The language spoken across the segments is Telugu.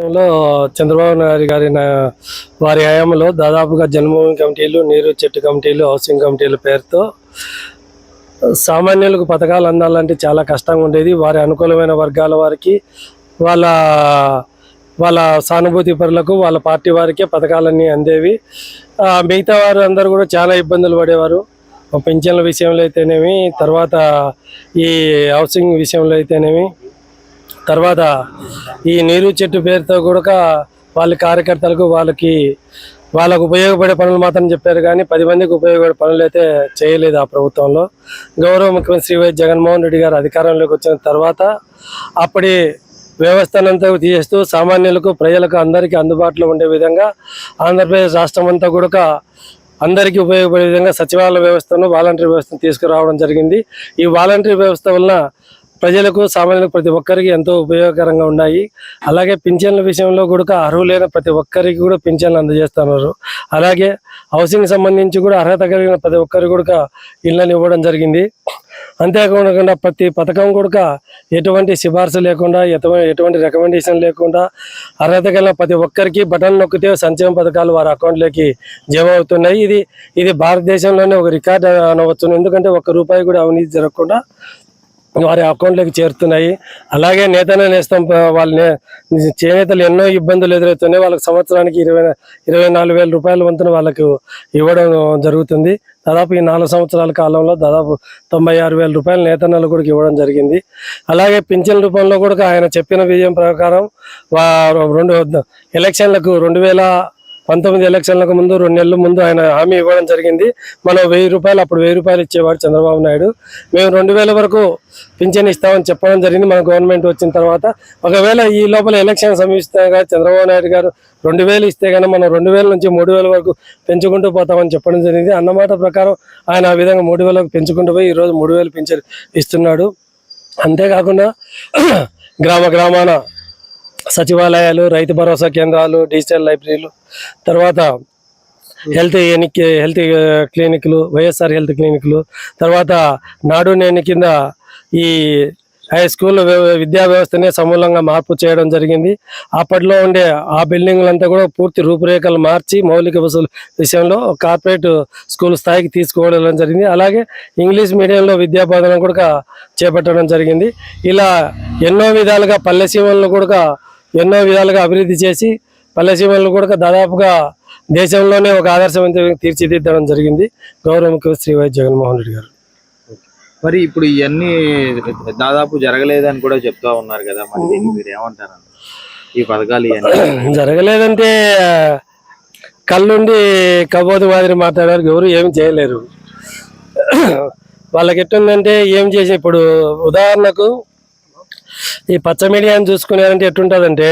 రాష్ట్రంలో చంద్రబాబు నాయుడు గారి వారి హయాంలో దాదాపుగా జన్మభూమి కమిటీలు నీరు చెట్టు కమిటీలు హౌసింగ్ కమిటీల పేరుతో సామాన్యులకు పథకాలు అందాలంటే చాలా కష్టంగా ఉండేది. వారి అనుకూలమైన వర్గాల వారికి వాళ్ళ వాళ్ళ సానుభూతి పరులకు వాళ్ళ పార్టీ వారికే పథకాలన్నీ అందేవి. మిగతా వారు అందరూ కూడా చాలా ఇబ్బందులు పడేవారు. పెన్షన్ల విషయంలో అయితేనేమి తర్వాత ఈ హౌసింగ్ విషయంలో అయితేనేమి తర్వాత ఈ నీరు చెట్టు పేరుతో కూడా వాళ్ళ కార్యకర్తలకు వాళ్ళకి వాళ్ళకు ఉపయోగపడే పనులు మాత్రం చెప్పారు కానీ పది మందికి ఉపయోగపడే పనులు అయితే చేయలేదు ఆ ప్రభుత్వంలో. గౌరవ ముఖ్యమంత్రి శ్రీ వై జగన్మోహన్ రెడ్డి గారు అధికారంలోకి వచ్చిన తర్వాత అప్పటి వ్యవస్థనంతా తీసేస్తూ సామాన్యులకు ప్రజలకు అందరికీ అందుబాటులో ఉండే విధంగా ఆంధ్రప్రదేశ్ రాష్ట్రం అంతా కూడా అందరికీ ఉపయోగపడే విధంగా సచివాలయ వ్యవస్థను వాలంటరీ వ్యవస్థను తీసుకురావడం జరిగింది. ఈ వాలంటరీ వ్యవస్థ వలన ప్రజలకు సామాన్యులకు ప్రతి ఒక్కరికి ఎంతో ఉపయోగకరంగా ఉన్నాయి. అలాగే పింఛన్ల విషయంలో కూడా అర్హులైన ప్రతి ఒక్కరికి కూడా పింఛన్లు అందజేస్తున్నారు. అలాగే హౌసింగ్ సంబంధించి కూడా అర్హత కలిగిన ప్రతి ఒక్కరికి కూడా ఇళ్ళని ఇవ్వడం జరిగింది. అంతేకాకుండా ప్రతి పథకం కూడా ఎటువంటి సిఫార్సు లేకుండా ఎటువంటి ఎటువంటి రికమెండేషన్ లేకుండా అర్హత కలిగిన ప్రతి ఒక్కరికి బటన్ నొక్కితే సంక్షేమ పథకాలు వారి అకౌంట్లోకి జమ అవుతున్నాయి. ఇది ఇది భారతదేశంలోనే ఒక రికార్డ్ అనవచ్చు. ఎందుకంటే ఒక్క రూపాయి కూడా అవినీతి జరగకుండా వారి అకౌంట్లోకి చేరుతున్నాయి. అలాగే నేతనే నేస్తం వాళ్ళని వాళ్ళ చేనేతలు ఎన్నో ఇబ్బందులు ఎదురవుతున్నాయి. వాళ్ళకి సంవత్సరానికి ఇరవై ఇరవై నాలుగు వేల రూపాయల వంతున వాళ్ళకు ఇవ్వడం జరుగుతుంది. దాదాపు ఈ నాలుగు సంవత్సరాల కాలంలో దాదాపు తొంభై ఆరు వేల రూపాయలు నేతన్నలు కూడా ఇవ్వడం జరిగింది. అలాగే పింఛన్ రూపంలో కూడా ఆయన చెప్పిన విజయం ప్రకారం రెండు ఎలక్షన్లకు రెండు వేల పంతొమ్మిది ఎలక్షన్లకు ముందు రెండు నెలల ముందు ఆయన హామీ ఇవ్వడం జరిగింది. మనం వెయ్యి రూపాయలు అప్పుడు వెయ్యి రూపాయలు ఇచ్చేవాడు చంద్రబాబు నాయుడు. మేము రెండు వేల వరకు పింఛన్ ఇస్తామని చెప్పడం జరిగింది మన గవర్నమెంట్ వచ్చిన తర్వాత. ఒకవేళ ఈ లోపల ఎలక్షన్ సమీపిస్తాగా చంద్రబాబు నాయుడు గారు రెండు వేలు ఇస్తే కానీ మనం రెండు వేల నుంచి మూడు వేల వరకు పెంచుకుంటూ పోతామని చెప్పడం జరిగింది. అన్నమాట ప్రకారం ఆయన ఆ విధంగా మూడు వేలకు పెంచుకుంటూ పోయి ఈరోజు మూడు వేలు పింఛన్ ఇస్తున్నాడు. అంతేకాకుండా గ్రామ గ్రామాన సచివాలయాలు రైతు భరోసా కేంద్రాలు డిజిటల్ లైబ్రరీలు తర్వాత హెల్త్ ఎనికి హెల్త్ క్లినిక్లు వైఎస్ఆర్ హెల్త్ క్లినిక్లు తర్వాత నాడు నేని కింద ఈ హై స్కూల్ విద్యా వ్యవస్థనే సమూలంగా మార్పు చేయడం జరిగింది. అప్పట్లో ఉండే ఆ బిల్డింగ్లంతా కూడా పూర్తి రూపురేఖలు మార్చి మౌలిక వసూలు విషయంలో కార్పొరేట్ స్కూల్ స్థాయికి తీసుకోవడం జరిగింది. అలాగే ఇంగ్లీష్ మీడియంలో విద్యా బోధన కూడా చేపట్టడం జరిగింది. ఇలా ఎన్నో విధాలుగా పల్లె సీమలను కూడా ఎన్నో విధాలుగా అభివృద్ధి చేసి పల్లె సీమలను కూడా దాదాపుగా దేశంలోనే ఒక ఆదర్శవంతంగా తీర్చిదిద్దడం జరిగింది. గౌరవ ముఖ్యమంత్రి శ్రీ వైఎస్ జగన్మోహన్ రెడ్డి గారు. మరి ఇప్పుడు ఇవన్నీ దాదాపు జరగలేదని కూడా చెప్తా ఉన్నారు కదా మరి మీరు ఏమంటారు? ఈ పథకాలు జరగలేదంటే కళ్ళుండి కబోదు మాదిరి మాట్లాడారు. ఎవరు ఏమి చేయలేరు. వాళ్ళకి ఎట్టుందంటే ఏం చేసి ఇప్పుడు ఉదాహరణకు ఈ పచ్చ మీడియాని చూసుకున్నారంటే ఎట్టుంటుందంటే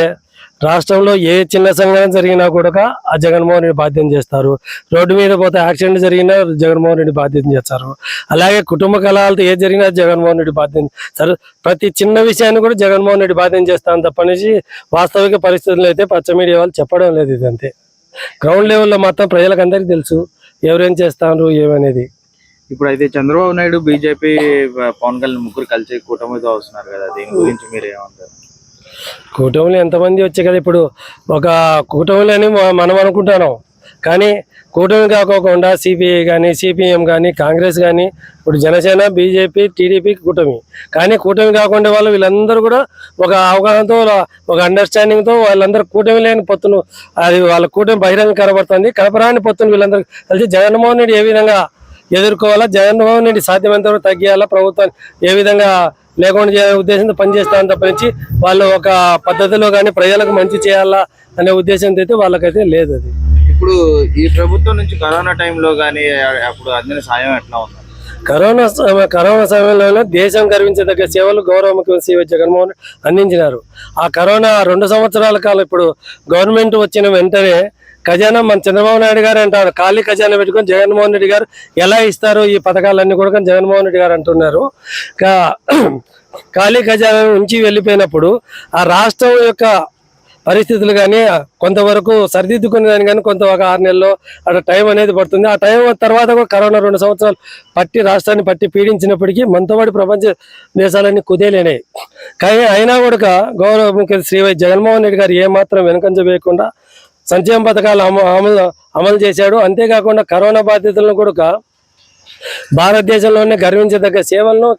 రాష్ట్రంలో ఏ చిన్న సంఘటన జరిగినా కూడా ఆ జగన్మోహన్ రెడ్డి బాధ్యత చేస్తారు. రోడ్డు మీద పోతే యాక్సిడెంట్ జరిగినా జగన్మోహన్ రెడ్డి బాధ్యత చేస్తారు. అలాగే కుటుంబ కళాలతో ఏ జరిగినా జగన్మోహన్ రెడ్డి బాధ్యత సరే ప్రతి చిన్న విషయాన్ని కూడా జగన్మోహన్ రెడ్డి బాధ్యత చేస్తాను తప్పనేసి వాస్తవిక పరిస్థితులు అయితే పచ్చ మీడియా వాళ్ళు చెప్పడం లేదు ఇదంతే. గ్రౌండ్ లెవెల్లో మాత్రం ప్రజలకు అందరికీ తెలుసు ఎవరేం చేస్తారు ఏమనేది. ఇప్పుడు అయితే చంద్రబాబు నాయుడు బీజేపీ పవన్ కళ్యాణ్ ముగ్గురు కలిసి కూటమితో వస్తున్నారు కదా. దీని గురించి మీరు ఏమంటారు? కూటమిలో ఎంతమంది వచ్చాయి కదా ఇప్పుడు? ఒక కూటమిలో అని మ- మనం అనుకుంటున్నాం కానీ కూటమి కాకోకుండా సిపిఐ కానీ సిపిఎం కానీ కాంగ్రెస్ కానీ ఇప్పుడు జనసేన బీజేపీ టీడీపీ కూటమి. కానీ కూటమి కాకుండా వాళ్ళు వీళ్ళందరూ కూడా ఒక అవగాహనతో ఒక అండర్స్టాండింగ్తో వాళ్ళందరూ కూటమి లేని పొత్తును అది వాళ్ళ కూటమి బహిరంగ కనబడుతుంది. కనపరాని పొత్తును వీళ్ళందరూ కలిసి జగన్మోహన్ రెడ్డి ఏ విధంగా ఎదుర్కోవాలా? జగన్మోహన్ రెడ్డి సాధ్యమైనంత వరకు తగ్గియాలా? ప్రభుత్వాన్ని ఏ విధంగా లేకుండా చేయాలనే ఉద్దేశంతో పనిచేస్తాను తప్పించి వాళ్ళు ఒక పద్ధతిలో కానీ ప్రజలకు మంచి చేయాలా అనే ఉద్దేశంతో అయితే వాళ్ళకైతే లేదు అది. ఇప్పుడు ఈ ప్రభుత్వం నుంచి కరోనా టైంలో కానీ అప్పుడు అందిన సాయం ఎట్లా ఉంది? కరోనా కరోనా సమయంలో దేశం గర్వించదగ్గ సేవలు గౌరవ ముఖ్యమంత్రి వైఎస్ జగన్మోహన్ అందించినారు. ఆ కరోనా రెండు సంవత్సరాల కాలం ఇప్పుడు గవర్నమెంట్ వచ్చిన వెంటనే ఖజానా మన చంద్రబాబు నాయుడు గారు అంటారు. ఖాళీ ఖజానా పెట్టుకొని జగన్మోహన్ రెడ్డి గారు ఎలా ఇస్తారు ఈ పథకాలన్నీ కూడా జగన్మోహన్ రెడ్డి గారు అంటున్నారు. ఖాళీ ఖజానా నుంచి వెళ్ళిపోయినప్పుడు ఆ రాష్ట్రం యొక్క పరిస్థితులు కానీ కొంతవరకు సరిదిద్దుకునే దాన్ని కానీ కొంత ఒక ఆరు నెలల్లో అక్కడ టైం అనేది పడుతుంది. ఆ టైం తర్వాత కూడా కరోనా రెండు సంవత్సరాలు పట్టి రాష్ట్రాన్ని పట్టి పీడించినప్పటికీ మనతో ప్రపంచ దేశాలన్నీ కుదేలేనాయి. కానీ అయినా కూడా గౌరవ ముఖ్యమంత్రి శ్రీ వై జగన్మోహన్ రెడ్డి గారు ఏమాత్రం వెనుకంజ వేయకుండా సంక్షేమ పథకాలు అమ- అమలు అమలు చేశాడు. అంతేకాకుండా కరోనా బాధితులను కూడా భారతదేశంలోనే గర్వించదగ్గ సేవలను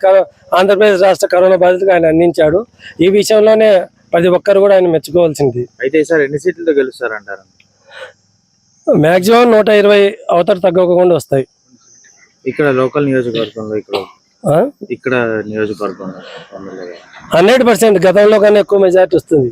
ఆంధ్రప్రదేశ్ రాష్ట్ర కరోనా బాధితులకు ఆయన అందించాడు. ఈ విషయంలోనే ప్రతి ఒక్కరు కూడా ఆయన మెచ్చుకోవాల్సింది. అయితే ఈసారి ఎన్ని సీట్లతో గెలుస్తారంటారు? మాక్సిమం నూట ఇరవై అవతల తగ్గకుండా వస్తాయి. ఇక్కడ లోకల్ నియోజకవర్గంలో ఇక్కడ? ఇక్కడ నియోజకవర్గంలో. హండ్రెడ్ పర్సెంట్ గతంలో కన్నా ఎక్కువ మెజార్టీ వస్తుంది.